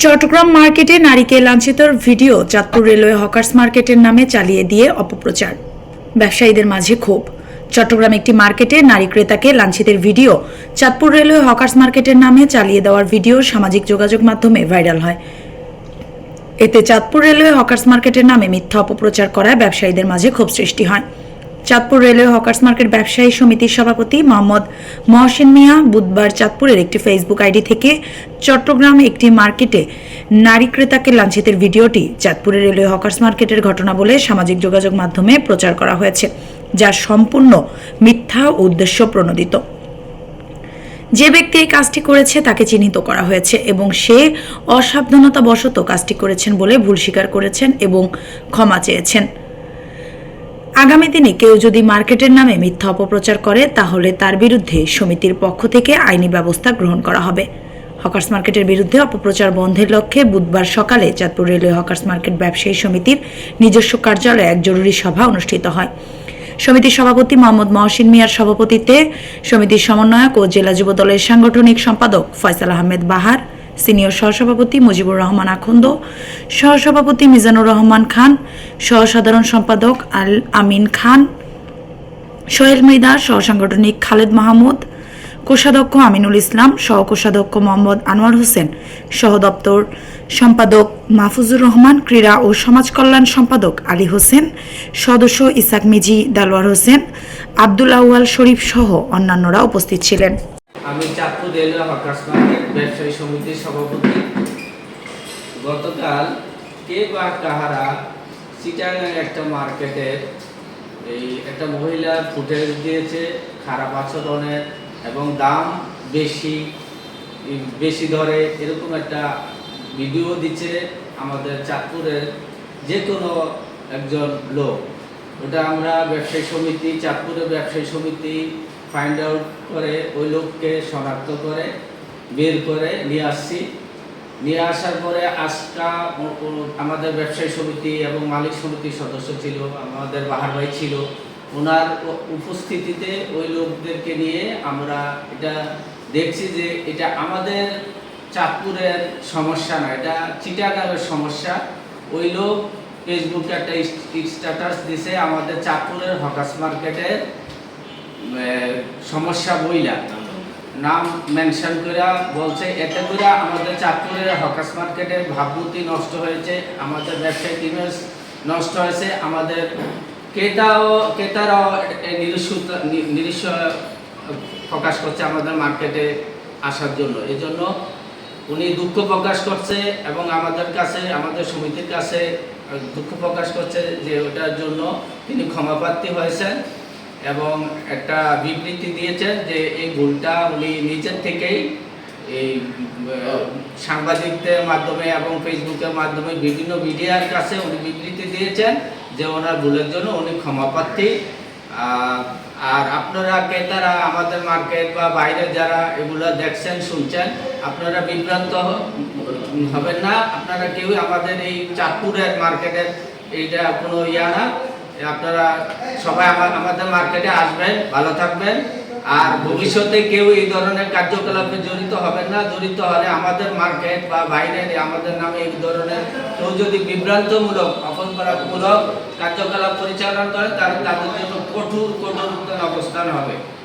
চট্টগ্রাম মার্কেটে নারীকে লাঞ্ছিতর ভিডিও, চাঁদপুর রেলওয়ে হকার্স মার্কেটের নামে চালিয়ে দিয়ে অপপ্রচার। ব্যবসায়ীদের মাঝে ক্ষোভ। চট্টগ্রাম একটি মার্কেটে নারী ক্রেতাকে লাঞ্ছিতের ভিডিও, চাঁদপুর রেলওয়ে হকার্স মার্কেটের নামে চালিয়ে দেওয়ার ভিডিও সামাজিক যোগাযোগ মাধ্যমে ভাইরাল হয়। এতে চাঁদপুর রেলওয়ে হকার্স মার্কেটের নামে মিথ্যা অপপ্রচার করায় ব্যবসায়ীদের মাঝে ক্ষোভ সৃষ্টি হয়। চাঁদপুর রেলওয়ে হকার্স মার্কেট ব্যবসায়ী সমিতির সভাপতি মোহাম্মদ মহসিন মিয়া বুধবার চাঁদপুরের একটি ফেসবুক আইডি থেকে চট্টগ্রাম একটি মার্কেটে নারী ক্রেতাকে লাঞ্ছিতের ভিডিওটি চাঁদপুরের রেলওয়ে হকার্স মার্কেটের ঘটনা বলে সামাজিক যোগাযোগ মাধ্যমে প্রচার করা হয়েছে, যা সম্পূর্ণ মিথ্যা ও উদ্দেশ্য প্রণোদিত। যে ব্যক্তি এই কাজটি করেছে তাকে চিহ্নিত করা হয়েছে এবং সে অসাবধানতাবশত কাজটি করেছেন বলে ভুল স্বীকার করেছেন এবং ক্ষমা চেয়েছেন। আগামী দিনে কেউ যদি মার্কেটের নামে মিথ্যা অপপ্রচার করে, তাহলে তার বিরুদ্ধে সমিতির পক্ষ থেকে আইনি ব্যবস্থা গ্রহণ করা হবে। হকার্স মার্কেটের বিরুদ্ধে অপপ্রচার বন্ধের লক্ষ্যে বুধবার সকালে চাঁদপুর রেলওয়ে হকার্স মার্কেট ব্যবসায়ী সমিতির নিজস্ব কার্যালয়ে এক জরুরি সভা অনুষ্ঠিত হয়। সমিতির সভাপতি মোহাম্মদ মহসিন মিয়ার সভাপতিত্বে সমিতির সমন্বয়ক ও জেলা যুব দলের সাংগঠনিক সম্পাদক ফয়সাল আহমেদ বাহার সিনিয়র সহসভাপতি মুজিবুর রহমান আখন্দ সহসভাপতি মিজানুর রহমান খান, সহসাধারণ সম্পাদক আল আমিন খান, সোহেল মৃদা সহসাংগঠনিক খালেদ মাহমুদ, কোষাধ্যক্ষ আমিনুল ইসলাম সহকোষাধ্যক্ষ মোহাম্মদ আনোয়ার হোসেন সহ দপ্তর সম্পাদক মাহফুজুর রহমান, ক্রীড়া ও সমাজ কল্যাণ সম্পাদক আলী হোসেন, সদস্য ইসাক মিজি দালোয়ার হোসেন, আব্দুল আউয়াল শরীফ সহ অন্যান্যরা উপস্থিত ছিলেন। আমি চাঁদপুর রেলওয়ে হকার্স ব্যবসায়ী সমিতির সভাপতি। গতকাল কে বা কাহারা চিটাগাং একটা মার্কেটের এই একটা মহিলা ফুটেজ দিয়েছে, খারাপ আচরণের এবং দাম বেশি বেশি ধরে এরকম একটা ভিডিও দিচ্ছে আমাদের চাঁদপুরের যে কোনো একজন লোক। ওটা আমরা ব্যবসায়ী সমিতি, চাঁদপুরের ব্যবসায়ী সমিতি ফাইন্ড আউট করে ওই লোককে শনাক্ত করে বের করে নিয়ে আসছি। নিয়ে আসার পরে আজকা আমাদের ব্যবসায়ী সমিতি এবং মালিক সমিতির সদস্য ছিল, আমাদের বাহার ভাই ছিল। ওনার উপস্থিতিতে ওই লোকদেরকে নিয়ে আমরা এটা দেখছি যে এটা আমাদের চাঁদপুরের সমস্যা না, এটা চিটাগাংয়ের সমস্যা। ওই লোক ফেসবুকে একটা স্ট্যাটাস দিছে আমাদের চাঁদপুরের হকাস মার্কেটের সমস্যা বইলা। নাম মেনশন করে বলছে, এতে করে আমাদের চাঁদপুরের হকাস মার্কেটের ভাবমূর্তি নষ্ট হয়েছে, আমাদের ব্যবসায়িক ইমেজ নষ্ট হয়েছে, আমাদের ক্রেতাও, ক্রেতারাও নিরস্বতা নিরস্ব প্রকাশ করছে আমাদের মার্কেটে আসার জন্য। এই জন্য উনি দুঃখ প্রকাশ করছে এবং আমাদের কাছে, আমাদের সমিতির কাছে দুঃখ প্রকাশ করছে যে ওটার জন্য তিনি ক্ষমাপ্রার্থী হয়েছেন। এবং একটা বিবৃতি দিয়েছেন যে এই ভুলটা উনি নিজের থেকেই এই সাংবাদিকদের মাধ্যমে এবং ফেসবুকের মাধ্যমে বিভিন্ন মিডিয়ার কাছে উনি বিবৃতি দিয়েছেন যে ওনার ভুলের জন্য উনি ক্ষমাপ্রার্থী আহ, আর আপনারা ক্রেতারা আমাদের মার্কেট বা বাইরে যারা এগুলো দেখছেন শুনছেন আপনারা বিভ্রান্ত হবেন না। আপনারা কেউ আমাদের এই চাঁদপুরের মার্কেটের এইটা কোনো ইয়া না। আপনারা সবাই আমা- আমাদের মার্কেটে আসবেন, ভালো থাকবেন। আর ভবিষ্যতে কেউ এই ধরনের কার্যকলাপে জড়িত হবেন না। জড়িত হলে আমাদের মার্কেট বা বাইরের আমাদের নামে এই ধরনের কেউ যদি বিভ্রান্তমূলক অপরাধমূলক কার্যকলাপ পরিচালনা করে, তাহলে তাদের জন্য কঠোর কঠোর অবস্থান হবে।